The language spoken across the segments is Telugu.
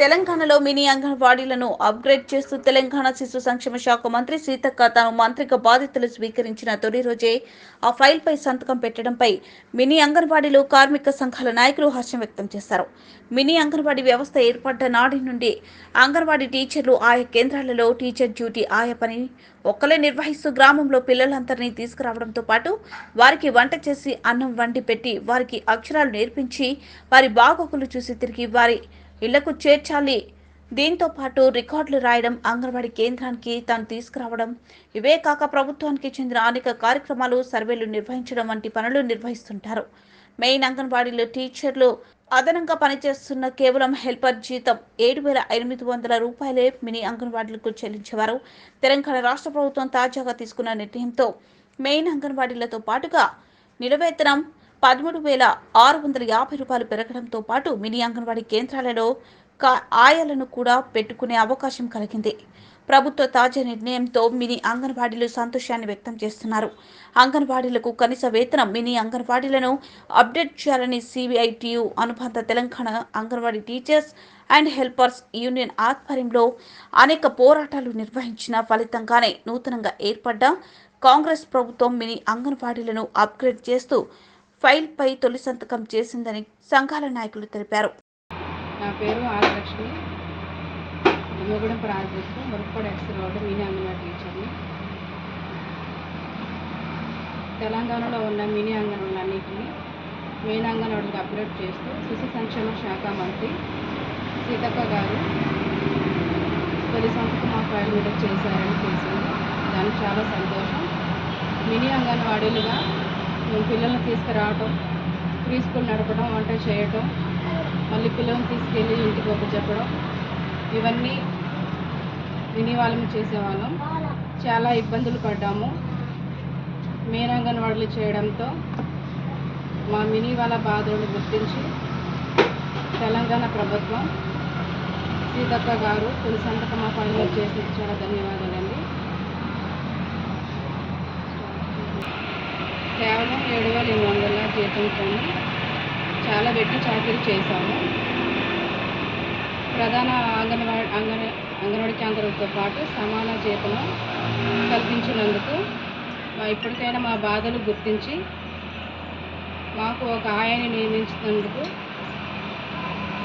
తెలంగాణలో మినీ అంగన్వాడీలను అప్గ్రేడ్ చేస్తూ తెలంగాణ శిశు సంక్షేమ శాఖ మంత్రి సీతక్క తాను మంత్రిగా బాధ్యతలు స్వీకరించిన తొలి రోజే ఆ ఫైల్పై సంతకం పెట్టడంపై మినీ అంగన్వాడీలు కార్మిక సంఘాల నాయకులు హర్షం వ్యక్తం చేశారు. మినీ అంగన్వాడీ వ్యవస్థ ఏర్పడ్డ నాటి నుండి అంగన్వాడీ టీచర్లు ఆయా కేంద్రాలలో టీచర్ డ్యూటీ ఆయా పని ఒక్కలే నిర్వహిస్తూ గ్రామంలో పిల్లలందరినీ తీసుకురావడంతో పాటు వారికి వంట చేసి అన్నం వండి పెట్టి వారికి అక్షరాలు నేర్పించి వారి బాగోగులు చూసి తిరిగి వారి ఇళ్ళకు చేర్చాలి. దీంతో పాటు రికార్డులు రాయడం అంగన్వాడీ కేంద్రానికి తాను తీసుకురావడం ఇవే కాక ప్రభుత్వానికి చెందిన అనేక కార్యక్రమాలు సర్వేలు నిర్వహించడం వంటి పనులు నిర్వహిస్తుంటారు. మెయిన్ అంగన్వాడీలో టీచర్లు అదనంగా పనిచేస్తున్న కేవలం హెల్పర్ జీతం ఏడు వేల ఎనిమిది వందల రూపాయలే మినీ అంగన్వాడీలకు చెల్లించేవారు. తెలంగాణ రాష్ట్ర ప్రభుత్వం తాజాగా తీసుకున్న నిర్ణయంతో మెయిన్ అంగన్వాడీలతో పాటుగా నిలవేతనం పదమూడు వేల ఆరు వందల యాభై రూపాయలు పెరగడంతో పాటు మినీ అంగన్వాడీ కేంద్రాలలో కా- ఆయాలను కూడా పెట్టుకునే అవకాశం కలిగింది. ప్రభుత్వ తాజా నిర్ణయంతో మినీ అంగన్వాడీలు సంతోషాన్ని వ్యక్తం చేస్తున్నారు. అంగన్వాడీలకు కనీస వేతనం మినీ అంగన్వాడీలను అప్డేట్ చేయాలని సిబిఐటియు అనుబంధ Telangana anganwadi teachers and helpers union ఆధ్వర్యంలో అనేక పోరాటాలు నిర్వహించిన ఫలితంగానే నూతనంగా ఏర్పడ్డ కాంగ్రెస్ ప్రభుత్వం మినీ అంగన్వాడీలను అప్గ్రేడ్ చేస్తూ ఫైల్పై తొలి సంతకం చేసిందని సంఘాల నాయకులు తెలిపారు. నా పేరు Adilakshmi. Dummugudem project. Murukkoda X road mini anganwadi టీచర్ని తెలంగాణలో ఉన్న మినీ అంగన్వాడీలన్నింటినీ మెయిన్ అంగన్వాడీకి అప్గ్రేడ్ చేస్తూ శిశు సంక్షేమ శాఖ మంత్రి సీతక్క గారు తొలి సంతకం మా ఫైల్ మీద చేశారని తెలిసింది. దానికి చాలా సంతోషం. మినీ అంగన్వాడీలుగా పిల్లల్ని తీసుకురావటం ప్రీ స్కూల్ నడపడం వంట చేయటం మళ్ళీ పిల్లల్ని తీసుకెళ్ళి ఇంటికి ఒక చెప్పడం ఇవన్నీ వినివాళము చేసేవాళ్ళం. చాలా ఇబ్బందులు పడ్డాము. మెయిన్ అంగన్వాడీలు చేయడంతో మా మినీ వాళ్ళ బాధలను గుర్తించి తెలంగాణ ప్రభుత్వం సీతక్క గారు తొలి సంతకం మా పనిలో చేసి చాలా ధన్యవాదాలండి కేవలం ఏడు వేల ఎనిమిది వందల జీతంతో చాలా పెట్టి చాకరీ చేశాము. ప్రధాన అంగన్వాడీ అంగన్ అంగన్వాడీ కేంద్రంతో పాటు సమాన జీతం కల్పించినందుకు మా ఇప్పటికైనా మా బాధలు గుర్తించి మాకు ఒక ఆయాన్ని నియమించినందుకు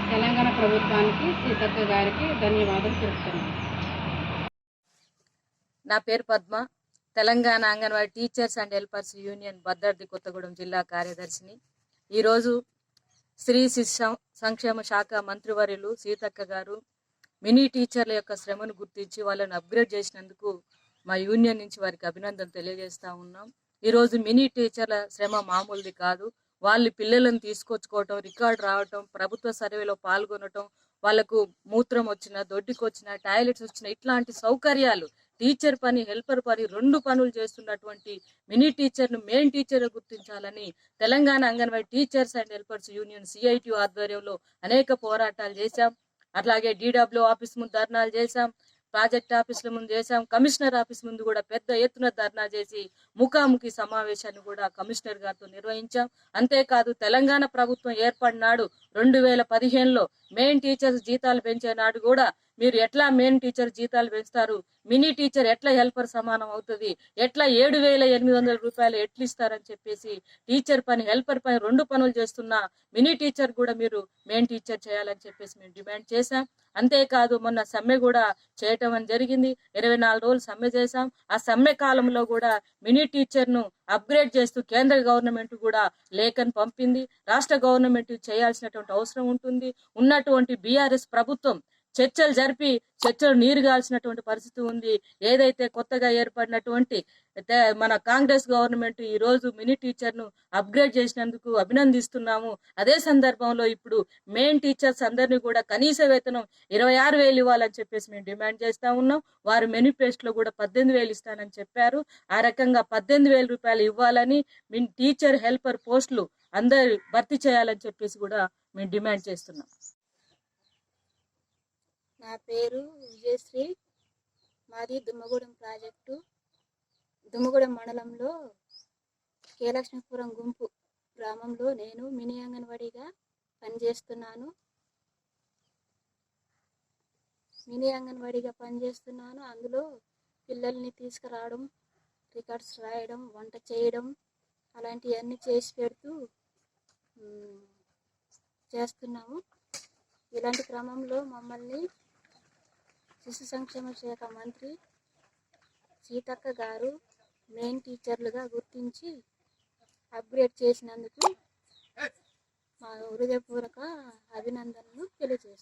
తెలంగాణ ప్రభుత్వానికి సీతక్క గారికి ధన్యవాదాలు తెలుపుతున్నాను నా పేరు Padma. Telangana anganwadi teachers and helpers union Bhadradri Kothagudem జిల్లా కార్యదర్శిని. ఈరోజు స్త్రీ శిశు సంక్షేమ శాఖ మంత్రివర్యులు సీతక్క గారు మినీ టీచర్ల యొక్క శ్రమను గుర్తించి వాళ్ళని అప్గ్రేడ్ చేసినందుకు మా యూనియన్ నుంచి వారికి అభినందన తెలియజేస్తూ ఉన్నాం. ఈరోజు మినీ టీచర్ల శ్రమ మామూలుది కాదు. వాళ్ళు పిల్లలను తీసుకొచ్చుకోవటం రికార్డ్ రావటం ప్రభుత్వ సర్వేలో పాల్గొనటం వాళ్ళకు మూత్రం వచ్చిన దొడ్డికి వచ్చిన టాయిలెట్స్ వచ్చిన ఇట్లాంటి సౌకర్యాలు టీచర్ పని హెల్పర్ పని రెండు పనులు చేస్తున్నటువంటి మినీ టీచర్ను మెయిన్ టీచర్ గుర్తించాలని Telangana anganwadi teachers and helpers union CIT ఆధ్వర్యంలో అనేక పోరాటాలు చేశాం. అట్లాగే డిడబ్ల్యూ ఆఫీస్ ముందు ధర్నాలు చేశాం. ప్రాజెక్ట్ ఆఫీసుల ముందు చేశాం. కమిషనర్ ఆఫీస్ ముందు కూడా పెద్ద ఎత్తున ధర్నా చేసి ముఖాముఖి సమావేశాన్ని కూడా కమిషనర్ గారితో నిర్వహించాం. అంతేకాదు తెలంగాణ ప్రభుత్వం ఏర్పడినాడు రెండు వేల పదిహేనులో మెయిన్ టీచర్స్ జీతాలు పెంచే నాడు కూడా మీరు ఎట్లా మెయిన్ టీచర్ జీతాలు పెంచుతారు? మినీ టీచర్ ఎట్లా హెల్పర్ సమానం అవుతుంది? ఎట్లా ఏడు వేల ఎనిమిది వందల రూపాయలు ఎట్లు ఇస్తారని చెప్పేసి టీచర్ పని హెల్పర్ పని రెండు పనులు చేస్తున్న మినీ టీచర్ కూడా మీరు మెయిన్ టీచర్ చేయాలని చెప్పేసి మేము డిమాండ్ చేశాం. అంతేకాదు మొన్న సమ్మె కూడా చేయటం అని జరిగింది. ఇరవై నాలుగు రోజులు సమ్మె చేశాం. ఆ సమ్మె కాలంలో కూడా మినీ టీచర్ను అప్గ్రేడ్ చేస్తూ కేంద్ర గవర్నమెంట్ కూడా లేఖను పంపింది. రాష్ట్ర గవర్నమెంట్ చేయాల్సినటువంటి అవసరం ఉంటుంది. ఉన్నటువంటి బీఆర్ఎస్ ప్రభుత్వం చర్చలు జరిపి చర్చలు నీరు కాల్చినటువంటి పరిస్థితి ఉంది. ఏదైతే కొత్తగా ఏర్పడినటువంటి మన కాంగ్రెస్ గవర్నమెంట్ ఈ రోజు మినీ టీచర్ను అప్గ్రేడ్ చేసినందుకు అభినందిస్తున్నాము. అదే సందర్భంలో ఇప్పుడు మెయిన్ టీచర్స్ అందరినీ కూడా కనీస వేతనం ఇరవై ఆరు వేలు ఇవ్వాలని చెప్పేసి మేము డిమాండ్ చేస్తా ఉన్నాం. వారు మేనిఫెస్టోలో కూడా పద్దెనిమిది వేలు ఇస్తానని చెప్పారు. ఆ రకంగా పద్దెనిమిది వేల రూపాయలు ఇవ్వాలని మీ టీచర్ హెల్పర్ పోస్టులు అందరు భర్తీ చేయాలని చెప్పేసి కూడా మేము డిమాండ్ చేస్తున్నాం. నా పేరు విజయశ్రీ. మాది దుమ్మగూడెం ప్రాజెక్టు. దుమ్మగూడెం మండలంలో కేలక్ష్మీపురం గుంపు గ్రామంలో నేను మినీ అంగన్వాడీగా పనిచేస్తున్నాను. మినీ అంగన్వాడీగా పనిచేస్తున్నాను. అందులో పిల్లల్ని తీసుకురావడం రికార్డ్స్ రాయడం వంట చేయడం అలాంటివన్నీ చేసి పెడుతూ చేస్తున్నాము. ఇలాంటి క్రమంలో మమ్మల్ని శిశు సంక్షేమ శాఖ మంత్రి సీతక్క గారు మెయిన్ టీచర్లుగా గుర్తించి అప్గ్రేడ్ చేసినందుకు మా హృదయపూర్వక అభినందనలు తెలియజేస్తాను